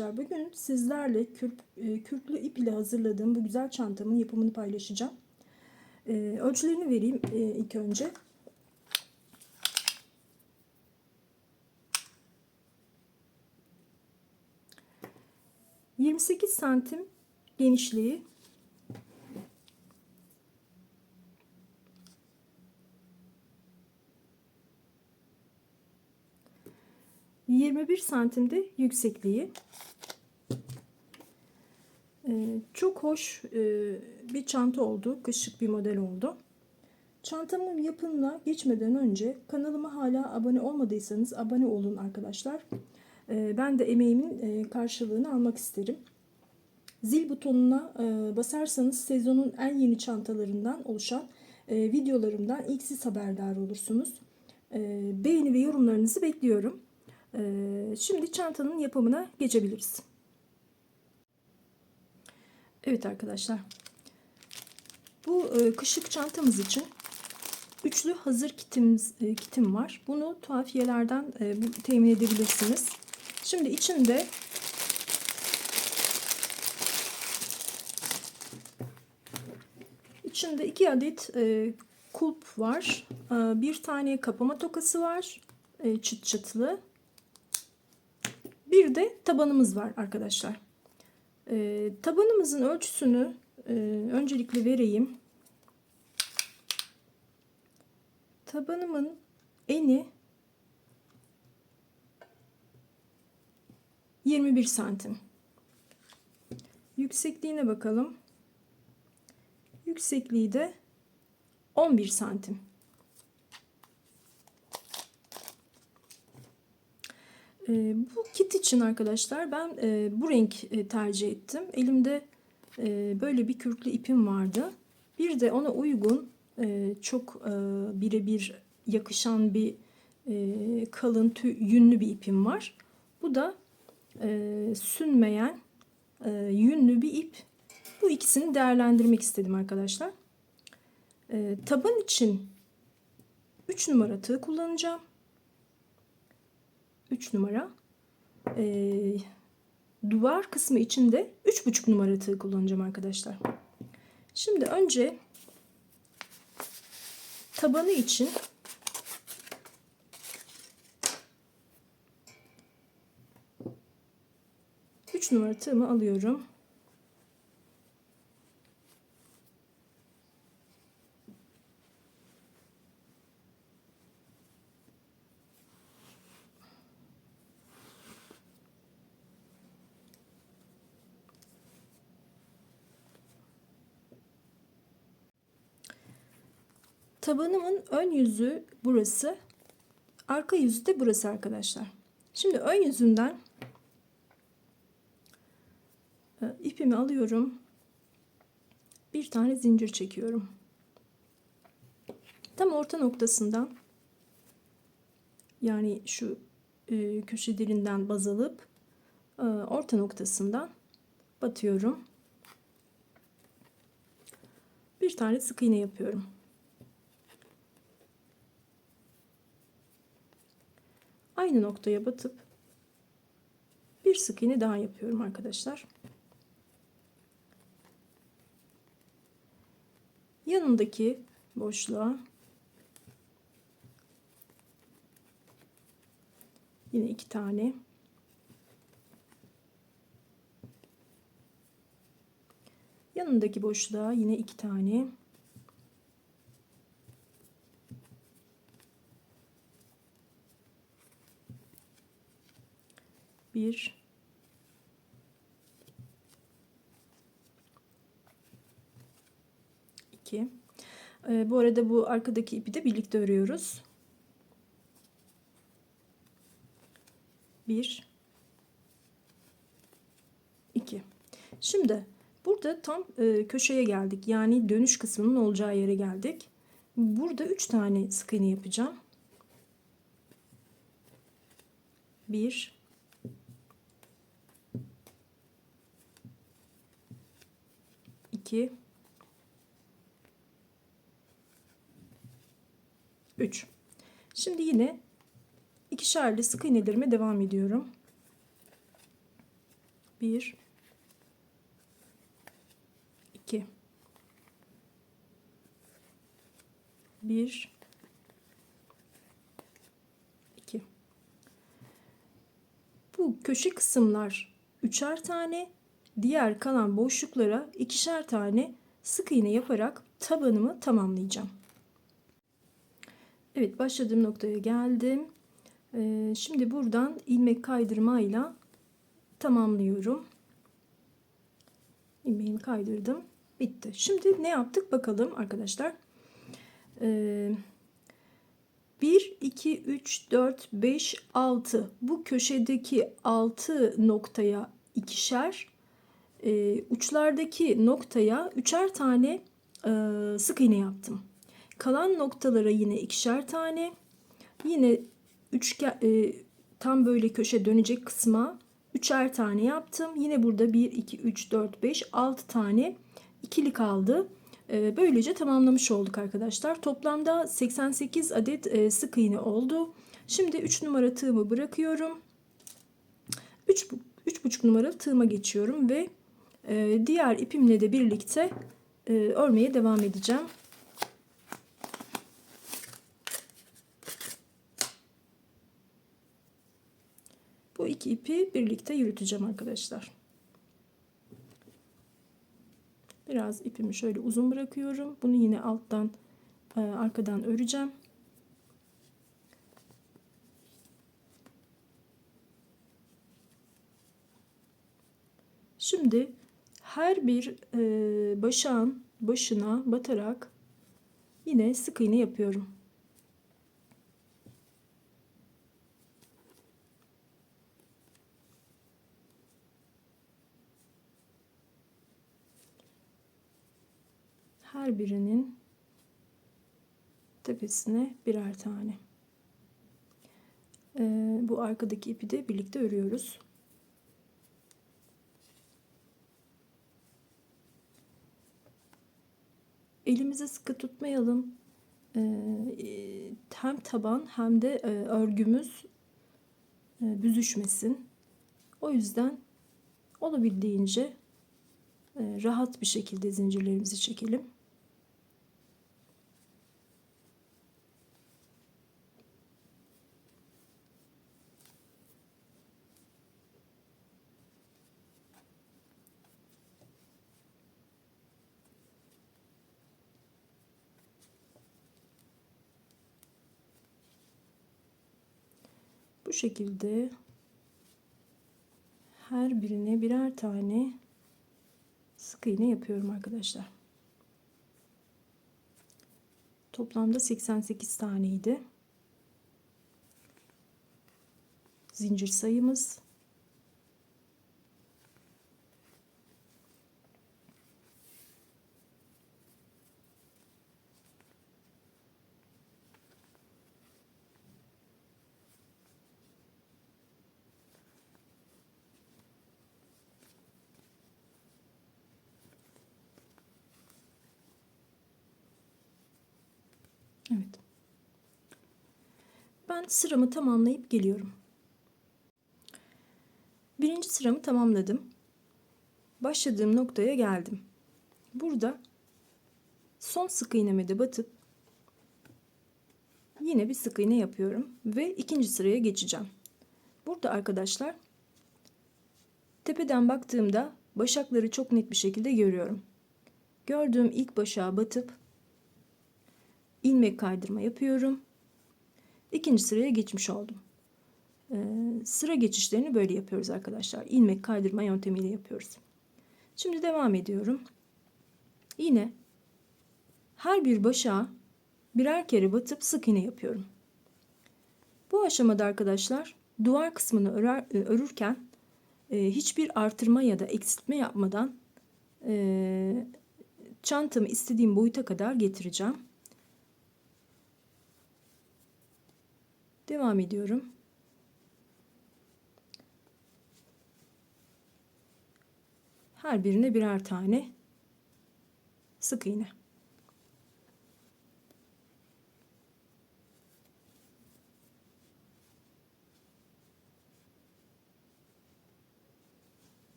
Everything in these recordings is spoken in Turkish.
Arkadaşlar. Bugün sizlerle kürk, e, kürklü ip ile hazırladığım bu güzel çantamın yapımını paylaşacağım. E, ölçülerini vereyim e, ilk önce. Yirmi sekiz santim genişliği. Yirmi bir santimde yüksekliği. Ee, çok hoş e, bir çanta oldu. Kışık bir model oldu. Çantamın yapımına geçmeden önce kanalıma hala abone olmadıysanız abone olun arkadaşlar. Ee, ben de emeğimin e, karşılığını almak isterim. Zil butonuna e, basarsanız sezonun en yeni çantalarından oluşan videolarımdan ilk siz haberdar olursunuz. E, beğeni ve yorumlarınızı bekliyorum. E, şimdi çantanın yapımına geçebiliriz. Evet arkadaşlar. Bu e, kışlık çantamız için üçlü hazır kitimiz, e, kitim var. Bunu tuhafiyelerden e, temin edebilirsiniz. Şimdi içinde içinde iki adet kulp var. Bir tane kapama tokası var. Çıt çıtlı. Bir de tabanımız var arkadaşlar. E, tabanımızın ölçüsünü e, öncelikle vereyim. Tabanımın eni 21 santim. Yüksekliğine bakalım. Yüksekliği de 11 santim. E, bu kit için arkadaşlar ben e, bu renk e, tercih ettim. Elimde e, böyle bir kürklü ipim vardı. Bir de ona uygun e, çok e, birebir yakışan bir e, kalın tüy, yünlü bir ipim var. Bu da e, sünmeyen e, yünlü bir ip. Bu ikisini değerlendirmek istedim arkadaşlar. E, taban için 3 numara tığ kullanacağım. 3 numara. E, duvar kısmı için de 3,5 numara tığ kullanacağım arkadaşlar. Şimdi önce tabanı için üç numara tığımı alıyorum. Tabanımın ön yüzü burası. Arka yüzü de burası arkadaşlar. Şimdi ön yüzünden e, ipimi alıyorum. Bir tane zincir çekiyorum. Tam orta noktasından yani şu e, köşe baz alıp e, orta noktasından batıyorum. Bir tane sık iğne yapıyorum. Aynı noktaya batıp bir sık iğne daha yapıyorum arkadaşlar. Yanındaki boşluğa yine iki tane yanındaki boşluğa yine iki tane bir. İki. Ee, bu arada bu arkadaki ipi de birlikte örüyoruz. Bir. İki. Şimdi burada tam e, köşeye geldik. Yani dönüş kısmının olacağı yere geldik. Burada üç tane sık iğne yapacağım. Bir 2 3 Şimdi yine ikişerli sık iğnelerime devam ediyorum. 1 2 1 2 Bu köşe kısımlar üçer tane, diğer kalan boşluklara ikişer tane sık iğne yaparak tabanımı tamamlayacağım. Evet başladığım noktaya geldim. Ee, şimdi buradan ilmek kaydırmayla tamamlıyorum. İlmeğimi kaydırdım. Bitti. Şimdi ne yaptık bakalım arkadaşlar. Ee, 1, 2, 3, 4, 5, 6 bu köşedeki 6 noktaya ikişer e, uçlardaki noktaya üçer tane e, sık iğne yaptım. Kalan noktalara yine ikişer tane yine üçgen e, tam böyle köşe dönecek kısma üçer tane yaptım. Yine burada 1, 2, 3, 4, 5, 6 tane ikili kaldı. E, böylece tamamlamış olduk arkadaşlar. Toplamda 88 adet e, sık iğne oldu. Şimdi 3 numara tığımı bırakıyorum. 3 3,5 numara tığıma geçiyorum ve e, diğer ipimle de birlikte e, örmeye devam edeceğim. Bu iki ipi birlikte yürüteceğim arkadaşlar. Biraz ipimi şöyle uzun bırakıyorum. Bunu yine alttan e, arkadan öreceğim. Şimdi her bir e, başağın başına batarak yine sık iğne yapıyorum. Her birinin tepesine birer tane. Ee, bu arkadaki ipi de birlikte örüyoruz. Elimizi sıkı tutmayalım. Ee, hem taban hem de e, örgümüz e, büzüşmesin. O yüzden olabildiğince e, rahat bir şekilde zincirlerimizi çekelim. Şekilde her birine birer tane sık iğne yapıyorum arkadaşlar. Toplamda 88 taneydi. Zincir sayımız Evet. Ben sıramı tamamlayıp geliyorum. Birinci sıramı tamamladım. Başladığım noktaya geldim. Burada son sık iğneme batıp yine bir sık iğne yapıyorum ve ikinci sıraya geçeceğim. Burada arkadaşlar tepeden baktığımda başakları çok net bir şekilde görüyorum. Gördüğüm ilk başağa batıp ilmek kaydırma yapıyorum. İkinci sıraya geçmiş oldum. Ee, sıra geçişlerini böyle yapıyoruz arkadaşlar. İlmek kaydırma yöntemiyle yapıyoruz. Şimdi devam ediyorum. Yine her bir başa birer kere batıp sık iğne yapıyorum. Bu aşamada arkadaşlar duvar kısmını örer, e, örürken e, hiçbir artırma ya da eksiltme yapmadan e, çantamı istediğim boyuta kadar getireceğim. Devam ediyorum. Her birine birer tane sık iğne.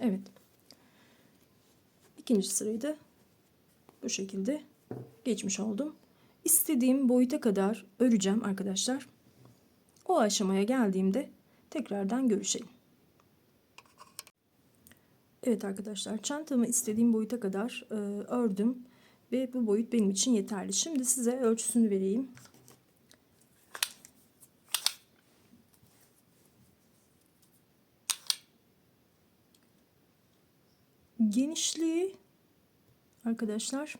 Evet. İkinci sırayı da bu şekilde geçmiş oldum. İstediğim boyuta kadar öreceğim arkadaşlar. O aşamaya geldiğimde tekrardan görüşelim. Evet arkadaşlar çantamı istediğim boyuta kadar e, ördüm ve bu boyut benim için yeterli. Şimdi size ölçüsünü vereyim. Genişliği arkadaşlar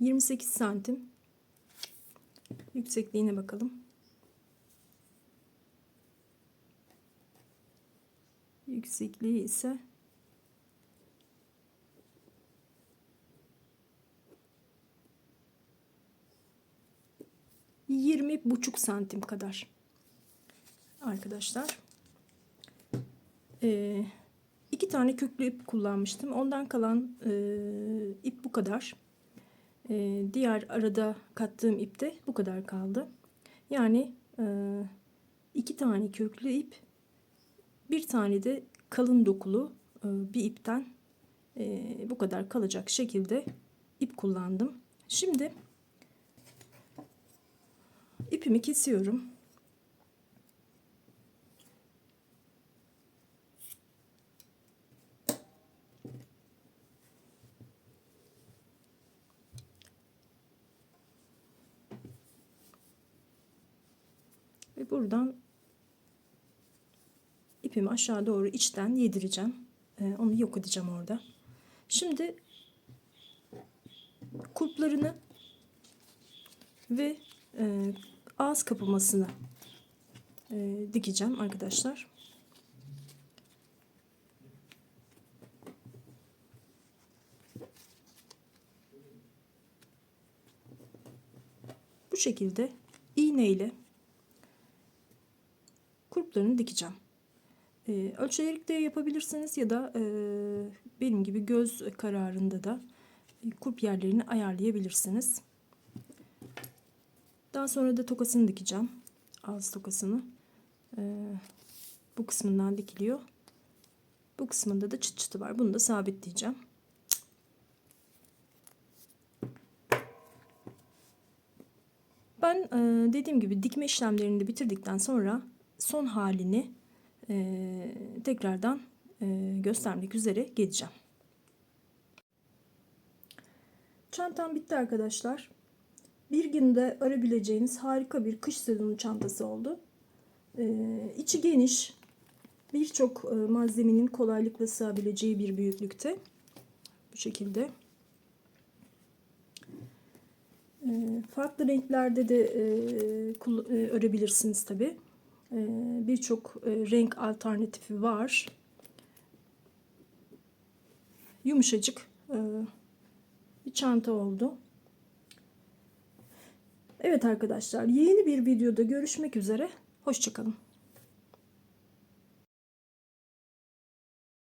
28 santim. Yüksekliğine bakalım. Yüksekliği ise yirmi buçuk santim kadar arkadaşlar. Ee, iki tane köklü ip kullanmıştım. Ondan kalan e, ip bu kadar. Ee, diğer arada kattığım ip de bu kadar kaldı. Yani e, iki tane köklü ip, bir tane de kalın dokulu e, bir ipten e, bu kadar kalacak şekilde ip kullandım. Şimdi ipimi kesiyorum. Ve buradan ipimi aşağı doğru içten yedireceğim. Ee, onu yok edeceğim orada. Şimdi kulplarını ve e, ağız kapamasını e, dikeceğim arkadaşlar. Bu şekilde iğne ile kulplarını dikeceğim. E, ölçerek de yapabilirsiniz ya da e, benim gibi göz kararında da kulp yerlerini ayarlayabilirsiniz. Daha sonra da tokasını dikeceğim. Ağız tokasını. E, bu kısmından dikiliyor. Bu kısmında da çıt çıtı var. Bunu da sabitleyeceğim. Ben e, dediğim gibi dikme işlemlerini bitirdikten sonra son halini e, tekrardan e, göstermek üzere geleceğim. Çantam bitti arkadaşlar. Bir günde arabileceğiniz harika bir kış sezonu çantası oldu. E, içi geniş, birçok e, malzemenin kolaylıkla sığabileceği bir büyüklükte. Bu şekilde. E, farklı renklerde de e, e, örebilirsiniz tabi. E, birçok e, renk alternatifi var. Yumuşacık e, bir çanta oldu. Evet arkadaşlar yeni bir videoda görüşmek üzere. Hoşçakalın.